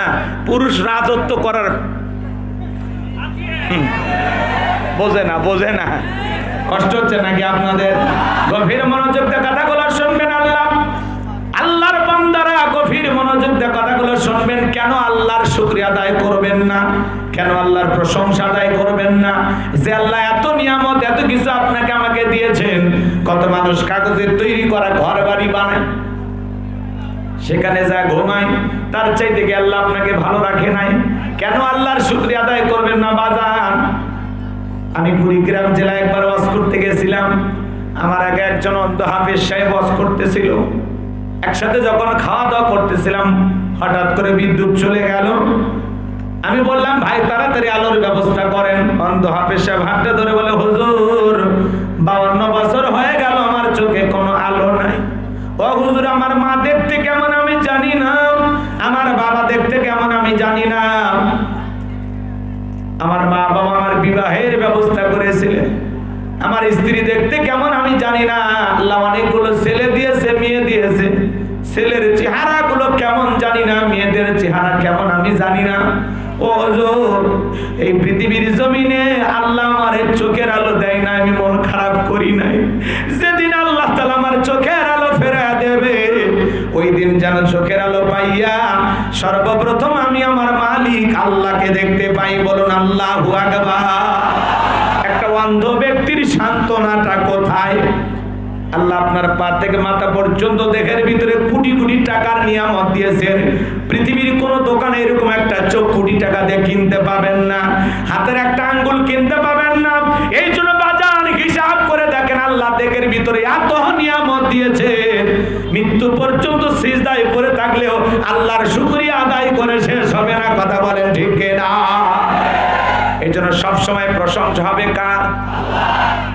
হ্যাঁ পুরুষ রাজত্ব করার বোঝে না বোঝে না। কষ্ট হচ্ছে নাকি আপনাদের? গভীর মনোযোগ দিয়ে কথাগুলো শুনবেন আল্লাহ। আল্লাহর বান্দারা গভীর মনোযোগ দিয়ে কথাগুলো শুনবেন। কেন আল্লাহর শুক্রিয়া আদায় করবেন না? কেন আল্লাহর প্রশংসা আদায় করবেন না? যে আল্লাহ এত নিয়ামত, এত কিছু আপনাকে আমাকে দিয়েছেন। কত মানুষ কাগজের তৈরি করা ঘর বাড়ি বানায়। সেখানে যা ঘুমায়, তার চাইতে কি আল্লাহ আপনাকে ভালো রাখে নাই? কেন আল্লাহর শুক্রিয়া আদায় করবেন না বাজান? আমি কুড়িগ্রাম জেলায় একবার ওয়াজ করতে গেছিলাম। আমার আগে একজন অন্ধ হাফেজ সাহেব ওয়াজ করতেছিল। একসাথে যখন খাওয়া দাওয়া করতেছিলাম, হঠাৎ করে বিদ্যুৎ চলে গেল। আমি বললাম, ভাই, তাড়াতাড়ি আলোর ব্যবস্থা করেন। অন্ধ হাফেজ সাহেব হাতটা ধরে বলে, হুজুর, বাউন্ন বছর হুজুর, আমার মা দেখতে কেমন আমি জানি না। আমার বাবা দেখতে কেমন আমি জানি না। আমার মা বাবা আমার বিবাহের ব্যবস্থা করেছিলেন। আমার স্ত্রী দেখতে কেমন আমি জানি না। আল্লাহ অনেকগুলো ছেলে দিয়েছে, মেয়ে দিয়েছে। ছেলের চেহারা গুলো কেমন জানি না, মেয়েদের চেহারা কেমন আমি জানি না। ও এই পৃথিবীর জমিনে আল্লাহ আমার চোখের আলো দেয় না, আমি মন খারাপ করি নাই। যেদিন যেন চোখের আলো পাইয়া সর্বপ্রথম আমি আমার মালিক আল্লাহকে দেখতে পাই, বলুন, আল্লাহ একটা অন্ধ ব্যক্তির সান্ত্বনাটা কোথায়? আল্লাহ আপনার পা থেকে মাথা পর্যন্ত দেহের ভিতরে কোটি কোটি টাকার নিয়ামত দিয়েছেন। পৃথিবীর কোন দোকানে এরকম একটা চোখ কোটি টাকা দিয়ে কিনতে পাবেন না। হাতের একটা আঙ্গুল কিনতে পাবেন না। এই জন্য আল্লাহর শুকরিয়া আদায় করে শেষ হবে না, কথা বলেন ঠিক না এই জন্য সবসময় প্রশংসা হবে কার?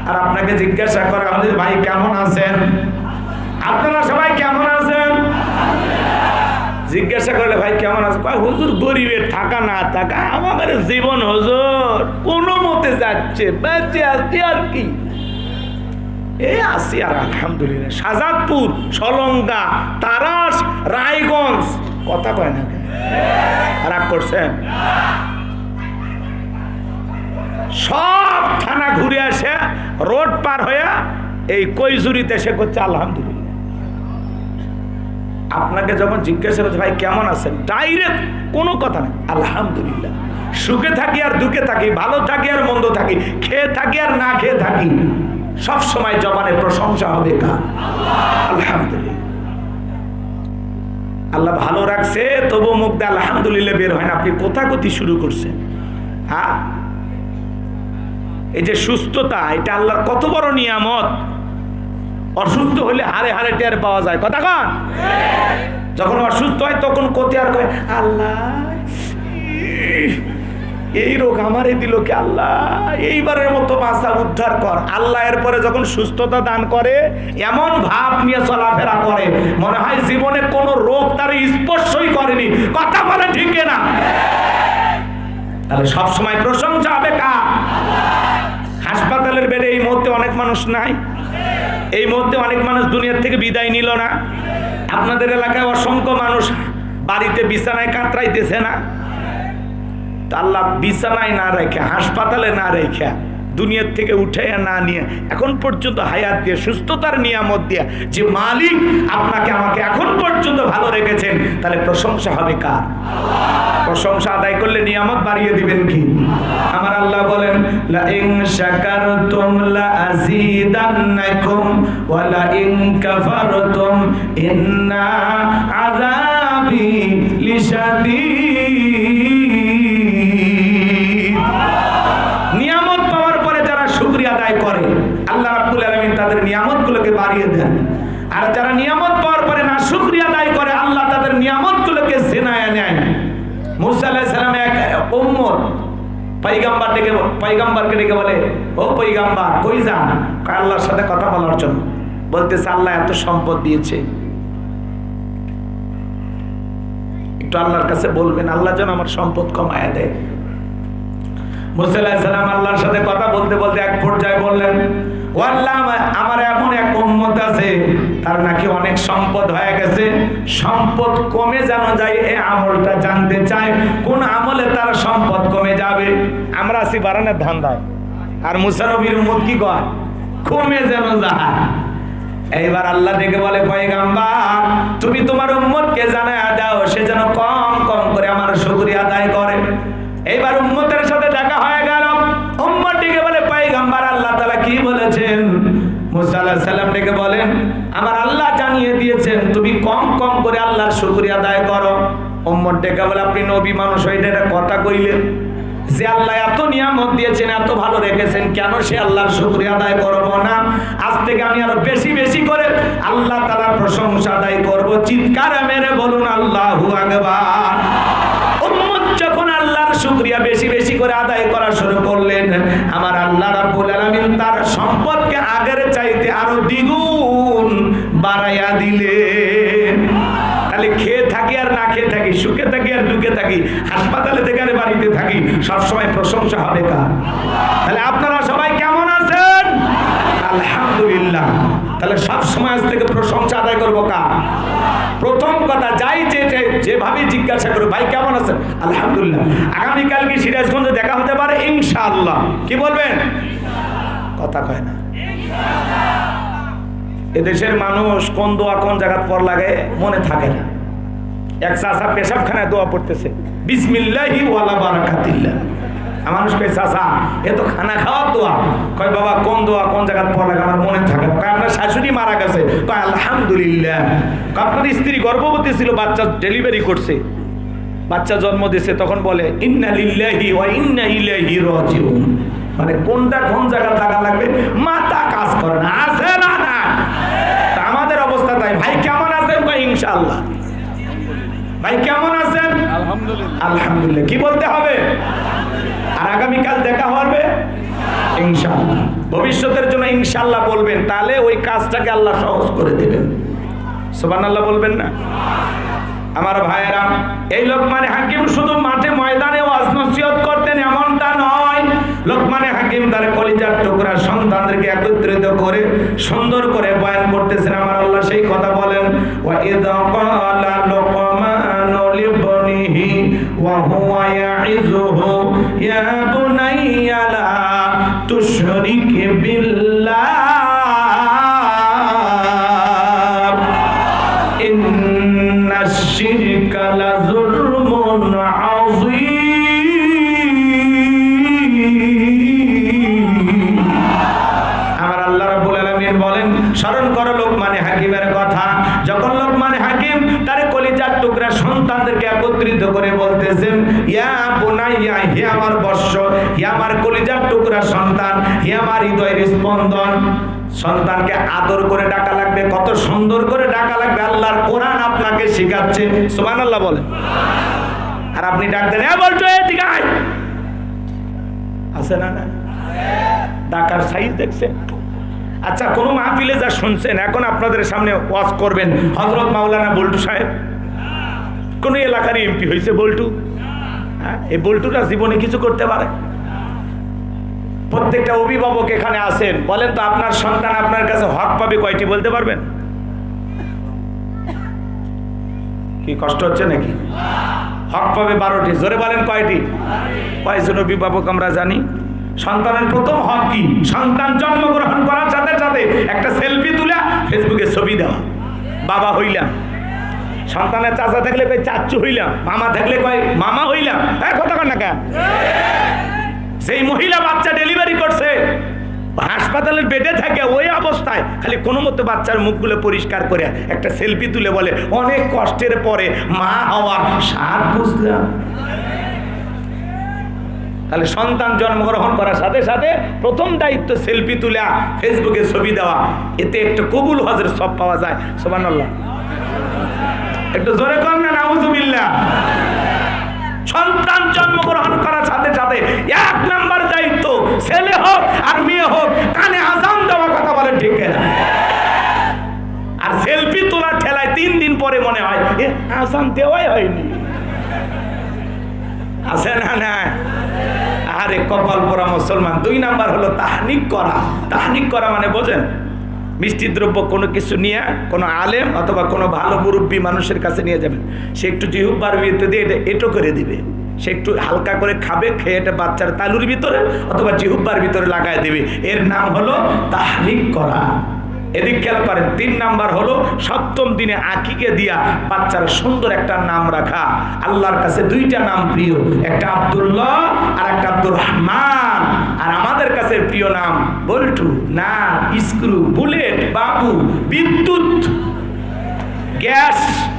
আর আপনাকে জিজ্ঞাসা করা হলে, ভাই, কেমন আছেন? আপনারা সবাই কেমন আছেন? জিজ্ঞাসা করলে, ভাই, কেমন আছে কয়, হুজুর, গরিবের থাকা না থাকা, আমাদের জীবন হুজুর, কোনো মতে যাচ্ছে, বেঁচে আসছি আর কি? এই আসি আর আলহামদুলিল্লাহ। সাজাদপুর, সলঙ্গা, তারাস, রায়গঞ্জ কথা কয় না রাগ করছেন? সব থানা ঘুরে আসে রোড পার হয়ে এই কৈজুরিতে সে করছে, আলহামদুলিল্লাহ। আপনাকে যখন জিজ্ঞাসা করছে, ভাই, কেমন আছেন? ডাইরেক্ট কোনো কথা নেই। আলহামদুলিল্লাহ। সুখে থাকি আর দুঃখে থাকি, ভালো থাকি আর মন্দ থাকি, খেয়ে থাকি আর না খেয়ে থাকি সব সময় জবানে প্রশংসা হবে কার আলহামদুলিল্লাহ। আল্লাহ ভালো রাখছে তবু মুখ দিয়ে আলহামদুলিল্লাহ বের হয় না। আপনি কোথাকতি শুরু করছেন? হ্যাঁ? এই যে সুস্থতা, এটা আল্লাহর কত বড় নিয়ামত। অসুস্থ হলে হারে হারে টের পাওয়া যায়। কথা কন? যখন অসুস্থ হয়, তখন কোথায় আর কয়? আল্লাহ। এই রোগ আমারে দিল কি আল্লাহ? এইবারের মতো বাঁচা উদ্ধার কর। আল্লাহ এরপরে যখন সুস্থতা দান করে, এমন ভাব নিয়ে চলাফেরা করে। মনে হয় জীবনে কোনো রোগ তার স্পর্শই করেনি। কথা বলে ঠিক না? তাহলে সবসময় প্রশংসা হবে কা হাসপাতালের বেডে এই মুহূর্তে অনেক মানুষ নাই। এই মুহূর্তে অনেক মানুষ দুনিয়ার থেকে বিদায় নিল না। আপনাদের এলাকায় অসংখ্য মানুষ বাড়িতে বিছানায় কাতরাইতেছে না। তা আল্লাহ বিছানায় না রেখে, হাসপাতালে না রেখে, দুনিয়ার থেকে উঠে না নিয়ে, এখন পর্যন্ত হায়াত দিয়ে, সুস্থতার নিয়ামত দিয়ে যে মালিক আপনাকে আমাকে এখন পর্যন্ত ভালো রেখেছেন, তাহলে প্রশংসা হবে কার? প্রশংসা আদায় করলে নিয়ামত বাড়িয়ে দিবেন কি? আমার আল্লাহ বলেন লা ইন পয়গাম্বার ডেকে পাইগাম্বারকে ডেকে বলে, ও পাইগাম্বার, কই যান? আল্লাহর সাথে কথা বলার জন্য। বলতেছে, আল্লাহ এত সম্পদ দিয়েছে। একটু আল্লাহর কাছে বলবেন, আল্লাহ যেন আমার সম্পদ কমায় দেয়। মুসাল্লাহ সাল্লাম আল্লাহর সাথে কথা বলতে বলতে এক পর্যায়ে বললেন আমার- এমন এক উম্মত আছে, তার নাকি অনেক সম্পদ হয়ে গেছে। সম্পদ কমে যেন যায় এই আমলটা জানতে চায়। কোন আমলে তার সম্পদ কমে যাবে? আমরা আছি বারানের ধান্দায়। আর মুসানবীর উম্মত কি কয়? কমে যেন যায়। এইবার আল্লাহ ডেকে বলে, পয়গাম্বার, তুমি তোমার উম্মতকে জানায় দাও, সে যেন কম ডেকে বলেন, আমার আল্লাহ জানিয়ে দিয়েছেন, তুমি কম কম করে আল্লাহর শুকরিয়া আদায় করো। উম্মত ডেকে বলে, আপনি নবী মানুষ হইতে এটা কথা কইলেন। যে আল্লাহ এত নিয়ামত দিয়েছেন, এত ভালো রেখেছেন, কেন সে আল্লাহর শুকরিয়া আদায় করব না? আজ থেকে আমি আরও বেশি বেশি করে আল্লাহ তাআলার প্রশংসা আদায় করব। চিৎকার মেরে বলুন, আল্লাহু আকবার। যখন আল্লাহর শুকরিয়া বেশি বেশি করে আদায় করা শুরু করলেন, আমার আল্লাহ রাব্বুল আলামিন তার সম্পদকে বাড়াইয়া দিলেন তাহলে খেয়ে থাকি আর না খেয়ে থাকি, সুখে থাকি আর দুঃখে থাকি, হাসপাতালে থেকে আর বাড়িতে থাকি, সবসময় প্রশংসা হবে কার? তাহলে আপনারা সবাই কেমন আছেন? আলহামদুলিল্লাহ। তাহলে সব সময় আজ থেকে প্রশংসা আদায় করব কার? প্রথম কথা, যাই যে যেভাবে জিজ্ঞাসা করো ভাই, কেমন আছেন? আলহামদুলিল্লাহ। আগামীকাল কি সিরাজগঞ্জে দেখা হতে পারে? ইনশাআল্লাহ। কি বলবেন? কথা কয় না। এদেশের মানুষ কোন দোয়া কোন জায়গাত পর লাগে মনে থাকে না। এক চাষা পেশাবখানায় দোয়া পড়তেছে, বিসমিল্লাহি ওয়ালা বারাকাতিল্লাহ। মানুষ চাষা এ তো খানা খাওয়ার দোয়া। কয়, বাবা, কোন দোয়া কোন আমার মনে থাকে কয়, আপনার শাশুড়ি মারা গেছে। কয়, আলহামদুলিল্লাহ। আপনার স্ত্রী গর্ভবতী ছিল, বাচ্চা ডেলিভারি করছে। বাচ্চা জন্ম দিয়েছে, তখন বলে, ইন্না লিল্লাহি ওয়া ইন্না ইলাইহি রাজিউন। মানে কোনটা কোন জায়গা থাকা লাগবে? মাথা কাজ করে না, আছে ইনশাআল্লাহ। ভাই কেমন আছেন? আলহামদুলিল্লাহ। কি বলতে হবে? আর আগামীকাল দেখা হবে? ইনশাআল্লাহ। ভবিষ্যতের জন্য ইনশাআল্লাহ বলবেন তাহলে ওই কাজটাকে আল্লাহ সহজ করে দেবেন। সুবহানাল্লাহ বলবেন না? আমার ভাইয়েরা এই লোকমানে হাকিম শুধু মাঠে ময়দানে ওয়াজ নসিহত করতেন এমনটা নয় লোকমানে হাকিম তার কলিজার টুকরা সন্তানদেরকে একত্রিত করে সুন্দর করে বয়ান করতেছেন। আমার আল্লাহ সেই কথা বলেন হুয়া সন্তানদেরকে একত্রিত করে বলতেছেন, ইয়া হে আমার বর্ষ, হে আমার কলিজার টুকরা সন্তান, হে আমার হৃদয়ের স্পন্দন। সন্তানকে আদর করে ডাকা লাগবে, কত সুন্দর করে ডাকা লাগবে। আল্লাহর কোরআন আপনাকে বলে আর আপনি ডাক দেন, এ বলছো এদিকে আছে না না ডাকার সাইজ দেখছেন? আচ্ছা কোনো মাহফিলে যা শুনছেন, এখন আপনাদের সামনে ওয়াজ করবেন। হজরত মাওলানা বল্টু সাহেব কোন এলাকার এমপি হয়েছে বল্টু? হ্যাঁ এই বল্টুটা জীবনে কিছু করতে পারে? প্রত্যেকটা অভিভাবক এখানে আসেন বলেন তো আপনার সন্তান আপনার কাছে হক পাবে কয়টি বলতে পারবেন? কি কষ্ট হচ্ছে নাকি? হক পাবে বারোটি, জোরে বলেন কয়টি? কয়েকজন অভিভাবক আমরা জানি? সন্তানের প্রথম হক কি? সন্তান জন্মগ্রহণ করার সাথে সাথে একটা সেলফি তুলে ফেসবুকে ছবি দেওয়া। বাবা হইলাম। সন্তানের চাচা থাকলে কয় চাচ্চু হইলাম, মামা থাকলে কয় মামা হইলাম? হ্যাঁ কথা না কেন? সেই মহিলা বাচ্চা ডেলিভারি করছে, হাসপাতালের বেডে থাকে ওই অবস্থায় খালি কোনো মতো বাচ্চার মুখগুলো পরিষ্কার করে একটা সেলফি তুলে বলে, অনেক কষ্টের পরে মা হওয়ার স্বাদ বুঝলাম। তাহলে সন্তান জন্মগ্রহণ করার সাথে সাথে প্রথম দায়িত্ব সেলফি তুলে ফেসবুকে ছবি দেওয়া। এতে একটু কবুল হজের সব পাওয়া যায় সোবানাল্লাহ একটু জোরে কর না, নাউজুবিল্লাহ। সন্তান জন্মগ্রহণ করার সাথে সাথে এক নাম্বার দায়িত্ব, ছেলে হোক আর মেয়ে হোক, কানে আজান দেওয়া কথা বলেন ঠিক না। আর সেলফি তোলার ঠেলায় তিন দিন পরে মনে হয়, এ, আজান দেওয়াই হয়নি। আছে না না আরে কপাল পরা মুসলমান, দুই নাম্বার হলো তাহনিক করা। তাহনিক করা মানে বোঝেন? মিষ্টি দ্রব্য কোনো কিছু নিয়ে কোনো আলেম অথবা কোনো ভালো মুরব্বী মানুষের কাছে নিয়ে যাবেন। সে একটু জিহুব্বার ভিতরে দিয়ে এটা এটো করে দিবে। সে একটু হালকা করে খাবে, খেয়ে এটা বাচ্চার তালুর ভিতরে অথবা জিহুব্বার ভিতরে লাগায় দেবে। এর নাম হলো তাহনিক করা। এদিক খেয়াল করেন, তিন নাম্বার হলো সপ্তম দিনে আকিকে দিয়া বাচ্চার সুন্দর একটা নাম রাখা। আল্লাহর কাছে দুইটা নাম প্রিয়, একটা আব্দুল্লাহ আর একটা আব্দুর রহমান। আর আমাদের কাছে প্রিয় নাম বল্টু, না স্ক্রু বুলেট। বাবু বিদ্যুৎ, গ্যাস।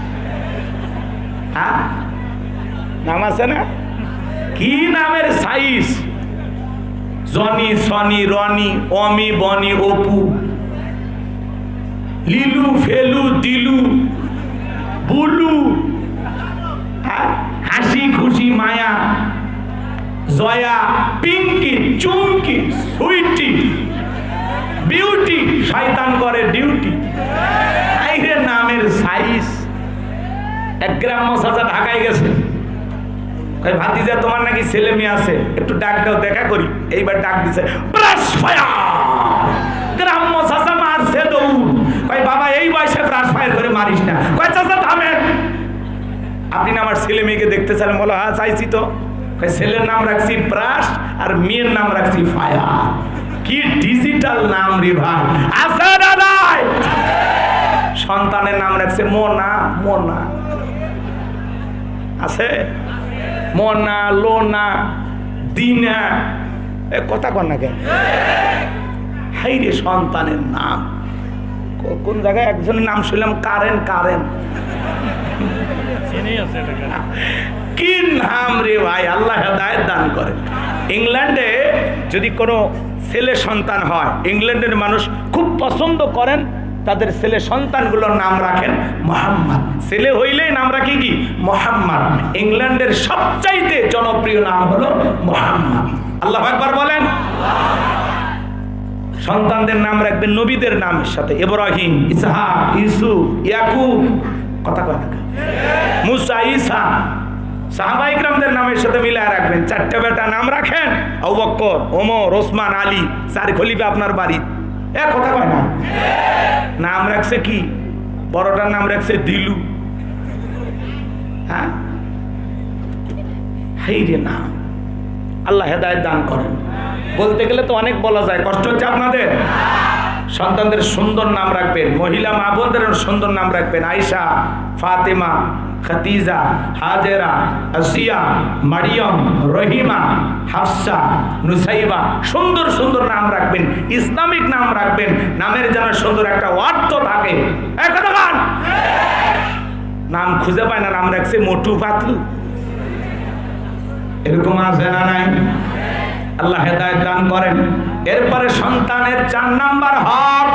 হ্যাঁ? নাম আছে না? কি নামের সাইজ? জনি, সনি, রনি, অমি, বনি, অপু। লিলু, ফেলু, দিলু, বুলু। হ্যাঁ? হাসি, খুশি, মায়া, জয়া, পিঙ্কি, চুমকি, সুইটি। বিউটি শয়তান করে ডিউটি আইরে নামের সাইজ এক গ্রাম সাজা ঢাকায় গেছে। ভাতিজা, তোমার নাকি ছেলে মেয়ে আছে? একটু ডাক দাও, দেখা করি। এইবার ডাক দিছে ব্রাশ ফায়ার গ্রাম্য চাচা মারছে দৌড়। কই বাবা, এই বয়সে ব্রাশ ফায়ার করে মারিস না। কই চাচা, থামেন। আপনি না আমার ছেলে মেয়েকে দেখতে চান বলো হ্যাঁ চাইছি তো। ছেলের নাম রাখছি ব্রাশ আর মেয়ের নাম রাখছি ফায়ার কি ডিজিটাল নাম রে ভাই? আছে সন্তানের নাম রাখছে মোনা মোনা। আছে? মনা লোনা দিনা। এ কথা কর না কেন হাই রে সন্তানের নাম। কোন জায়গায় একজনের নাম শুনলাম কারেন কারেন। কি নাম রে ভাই? আল্লাহ হেদায়ত দান করে। ইংল্যান্ডে যদি কোনো ছেলে সন্তান হয়। ইংল্যান্ডের মানুষ খুব পছন্দ করেন, তাদের ছেলে সন্তানগুলোর নাম রাখেন মোহাম্মদ। ছেলে হইলেই নাম রাখি কি? মোহাম্মদ। ইংল্যান্ডের সবচাইতে জনপ্রিয় নাম হলো মোহাম্মদ। আল্লাহ একবার বলেন। সন্তানদের নাম রাখবেন নবীদের নামের সাথে। ইব্রাহিম, ইসহাক ইসুফ ইয়াকুব। কথা কথা মুসা ইসা সাহাবাইকরামদের নামের সাথে মিলায় রাখবেন। চারটে বেটা নাম রাখেন। আবুবক্কর ওমর, ওসমান, আলী আপনার বাড়ি। এ কথা কয় না? নাম রাখছে কি? বড়টার নাম রাখছে দিলু। হ্যাঁ? নাম আল্লাহ দান করেন। বলতে গেলে তো অনেক বলা যায়। কষ্ট হচ্ছে আপনাদের? সন্তানদের সুন্দর নাম রাখবেন। মহিলা মা বোনদের সুন্দর নাম রাখবেন। আয়সা ফাতেমা খাতিজা হাজেরা, আসিয়া, মারিয়ম, রহিমা, হাফসা, নুসাইবা, সুন্দর সুন্দর নাম রাখবেন, ইসলামিক নাম রাখবেন, নামের যেন সুন্দর একটা অর্থ থাকে। নাম খুঁজে পায় না, নাম রাখছে মোটু পাতলু এরকম আছে না নাই। আল্লাহ হেদায়ত দান করেন। এরপরে সন্তানের চার নাম্বার হক।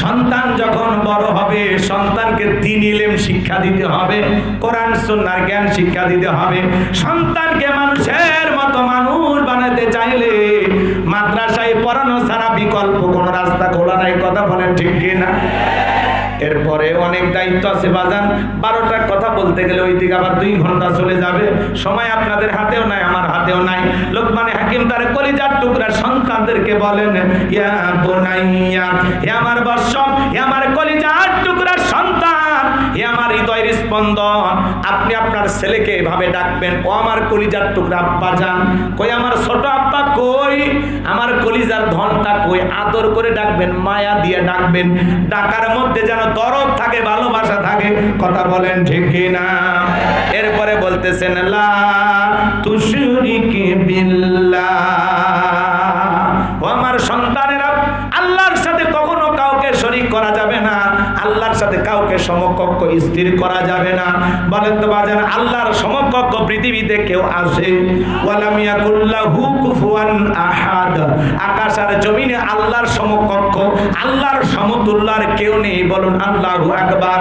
সন্তান যখন বড় হবে, সন্তানকে দিন ইলেম শিক্ষা দিতে হবে, কোরআন, সুন্নার জ্ঞান শিক্ষা দিতে হবে। সন্তানকে মানুষের মতো মানুষ বানাতে চাইলে মাদ্রাসায় পড়ানো ছাড়া বিকল্প কোনো রাস্তা খোলা নাই, কথা বলেন ঠিক কিনা এরপরে অনেক দায়িত্ব আছে বাজান বারোটার কথা বলতে গেলে ওই দিকে আবার দুই ঘণ্টা চলে যাবে। সময় আপনাদের হাতেও নাই, আমার হাতেও নাই। লোকমানে হাকিম তার কলিজার টুকরা সন্তানদেরকে বলেন, ইয়া বোনাইয়া আমার বর্ষ হে আমার কলিজার টুকরা সন্তান, হে আমার হৃদয়ের স্পন্দন, আপনি আপনার ছেলেকে এভাবে ডাকবেন, ও আমার কলিজার টুকরা আব্বা যান কই আমার ছোট আব্বা কই? আমার কলিজার ধনটা কই? আদর করে ডাকবেন, মায়া দিয়ে ডাকবেন, ডাকার মধ্যে যেন দরদ থাকে, ভালোবাসা থাকে, কথা বলেন ঠিক না এরপরে বলতেছেন, লা তুশরিকি বিল্লাহ। স্থির করা যাবে না। বলেন তো বাজান, আল্লাহর সমকক্ষ পৃথিবীতে কেউ কুফুয়ান আহাদ। আকাশ আর জমিনে আল্লাহর সমকক্ষ, আল্লাহর সমতুল্লার কেউ নেই। বলুন, আল্লাহু আকবার।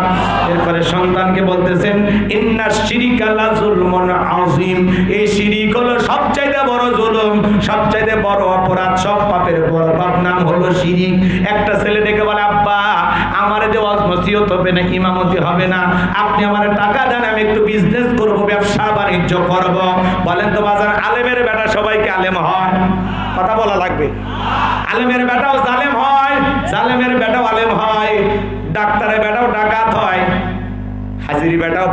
এরপরে সন্তানকে বলতেছেন, ইন্না এই সবচাইতে বড় জুলুম বড় অপরাধ, সব পাপের বড় পাপ নাম হলো শিরিক। একটা ছেলে ডেকে বলে, আব্বা আমার যে নসিহত হবে না, ইমামতি হবে না, আপনি আমার টাকা দেন, আমি একটু বিজনেস করব, ব্যবসা বাণিজ্য করব। বলেন তো বাজার আলেমের বেটা সবাইকে আলেম হয়? কথা বলা লাগবে। আলেমের বেটাও জালেম হয়, জালেমের বেটাও আলেম হয়, ডাক্তারের বেটাও ডাকাত হয় হাজিরি বেটাও